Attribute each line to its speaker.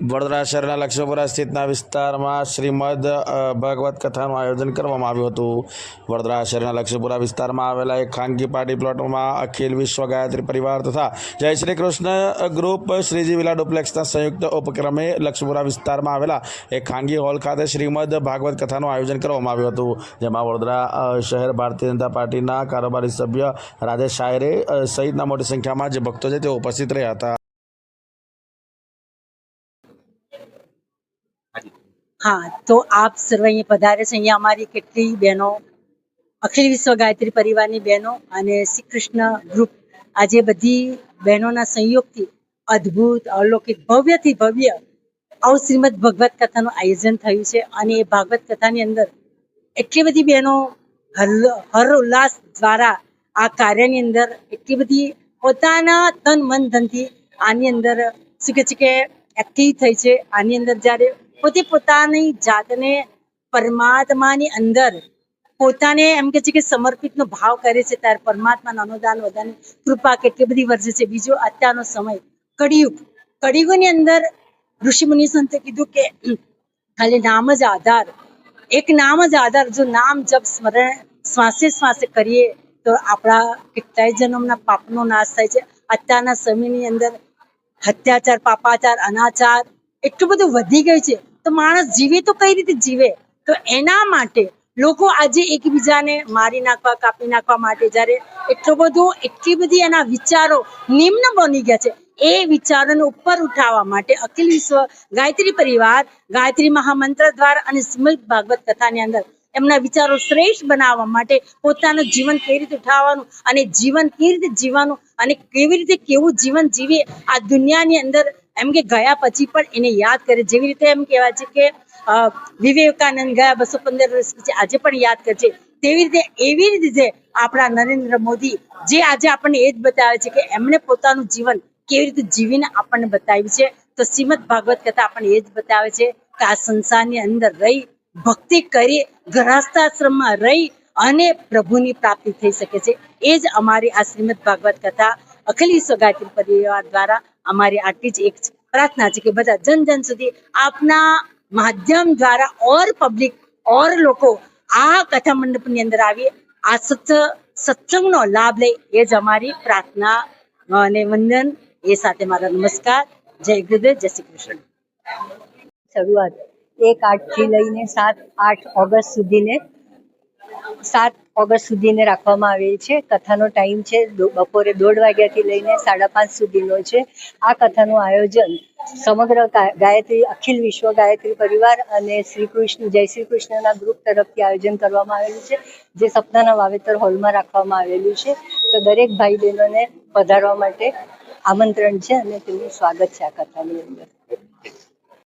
Speaker 1: વડોદરા શહેરના લક્ષ્મીપુરા સ્થિતના વિસ્તારમાં શ્રીમદ ભાગવત કથાનું આયોજન કરવામાં આવ્યું હતું. વડોદરા શહેરના લક્ષ્મીપુરા વિસ્તારમાં આવેલા એક ખાનગી પાર્ટી પ્લોટમાં અખિલ વિશ્વ ગાયત્રી પરિવાર તથા જય શ્રી કૃષ્ણ ગ્રુપ શ્રીજી વિલા ડુપ્લેક્સના સંયુક્ત ઉપક્રમે લક્ષ્મીપુરા વિસ્તારમાં આવેલા એક ખાનગી હોલ ખાતે શ્રીમદ, ભાગવત કથાનું આયોજન કરવામાં આવ્યું હતું. જેમાં વડોદરા શહેર ભારતીય જનતા પાર્ટીના કારોબારી સભ્ય રાજેશ શાયરે સહિતના મોટી સંખ્યામાં જે ભક્તો છે તેઓ ઉપસ્થિત રહ્યા હતા.
Speaker 2: હા, તો આપ સર્વ અહીંયા પધારે છે. અહીંયા અમારી કેટલી બહેનો, અખિલ વિશ્વ ગાયત્રી પરિવારની બહેનો અને શ્રી કૃષ્ણ ગ્રુપ આજે બધી બહેનોના સંયોગથી અદ્ભુત, અલૌકિક, ભવ્યથી ભવ્ય આવું શ્રીમદ ભગવત કથાનું આયોજન થયું છે. અને એ ભાગવત કથાની અંદર એટલી બધી બહેનો હર ઉલ્લાસ દ્વારા આ કાર્યની અંદર એટલી બધી પોતાના તન મન ધનથી આની અંદર શું કે છે કે એક્ટિવ થઈ છે. આની અંદર જ્યારે પોતે પોતાની જાતને પરમાત્માની અંદર પોતાને એમ કે છે કે સમર્પિતનો ભાવ કરે છે, ત્યારે પરમાત્માનું અનુદાન વધારે કૃપા કેટલી બધી વર્ષે છે. બીજો અત્યારનો સમય, કળિયુગ. કળિયુગની અંદર ઋષિ મુનિ સંતે કીધું કે ખાલી નામ જ આધાર, એક નામ જ આધાર, જો નામ જપ, સ્મરણ, શ્વાસે શ્વાસે કરીએ, તો આપણા કેટલાય જન્મના પાપનો નાશ થાય છે. અત્યારના સમયની અંદર અત્યાચાર પાપાચાર, અનાચાર એટલું બધું વધી ગયું છે. તો માણસ જીવે તો કઈ રીતે જીવે? તો એના માટે લોકો આજે એકબીજાને મારી નાખવા, કાપી નાખવા માટે જ્યારે એટલો બધો, એટલી બધી એના વિચારો નિમ્ન બની ગયા છે. એ વિચારોને ઉપર ઉઠાવવા માટે અખિલ વિશ્વ ગાયત્રી પરિવાર, ગાયત્રી મહામંત્ર દ્વારા અને શ્રીમદ ભાગવત કથાની અંદર એમના વિચારો શ્રેષ્ઠ બનાવવા માટે પોતાનું જીવન કેવી રીતે ઉઠાવવાનું અને જીવન કેવી રીતે જીવવાનું અને કેવી રીતે કેવું જીવન જીવે આ દુનિયાની અંદર એમ કે ગયા પછી પણ એને યાદ કરે. જેવી રીતે એમ કહેવાય છે કે વિવેકાનંદ ગયા બસો પંદર વર્ષ પછી આજે પણ યાદ કરે છે. તેવી રીતે એવી રીતે આપણા નરેન્દ્ર મોદી જે આજે આપણને એ જ બતાવે છે કે એમણે પોતાનું જીવન કેવી રીતે જીવીને આપણને બતાવ્યું છે. તો શ્રીમદ ભાગવત કથા આપણને એ જ બતાવે છે કે આ સંસારની અંદર રહી, ભક્તિ કરી ગ્રહસ્થાશ્રમમાં રહી અને પ્રભુની પ્રાપ્તિ થઈ શકે છે. એ જ અમારી આ શ્રીમદ ભાગવત કથા અખિલ વિશ્વ પરિવાર દ્વારા અમારી આટલી જ એક પ્રાર્થના છે કે બધા જન જન સુધી આપના માધ્યમ દ્વારા ઓર પબ્લિક ઓર લોકો આ કથા મંડપની અંદર આવી આ સત્સ સત્સંગનો લાભ લે, એ જ અમારી પ્રાર્થના અને વંદન, એ સાથે મારા નમસ્કાર, જય ગુરુદેવ, જય શ્રી કૃષ્ણ.
Speaker 3: શરૂઆત એક આઠથી લઈને સાત આઠ ઓગસ્ટ સુધીને સાત ઓગસ્ટ સુધીને રાખવામાં આવેલ છે. કથાનો ટાઈમ છે. બપોરે દોઢ વાગ્યાથી લઈને સાડા પાંચ સુધીનો છે. આ કથાનું આયોજન સમગ્ર ગાયત્રી, અખિલ વિશ્વ ગાયત્રી પરિવાર અને શ્રી કૃષ્ણ, જય શ્રી કૃષ્ણના ગ્રુપ તરફથી આયોજન કરવામાં આવેલું છે. જે સપનાના વાવેતર હોલમાં રાખવામાં આવેલું છે. તો દરેક ભાઈ બહેનોને પધારવા માટે આમંત્રણ છે અને તેમનું સ્વાગત છે આ કથાની અંદર.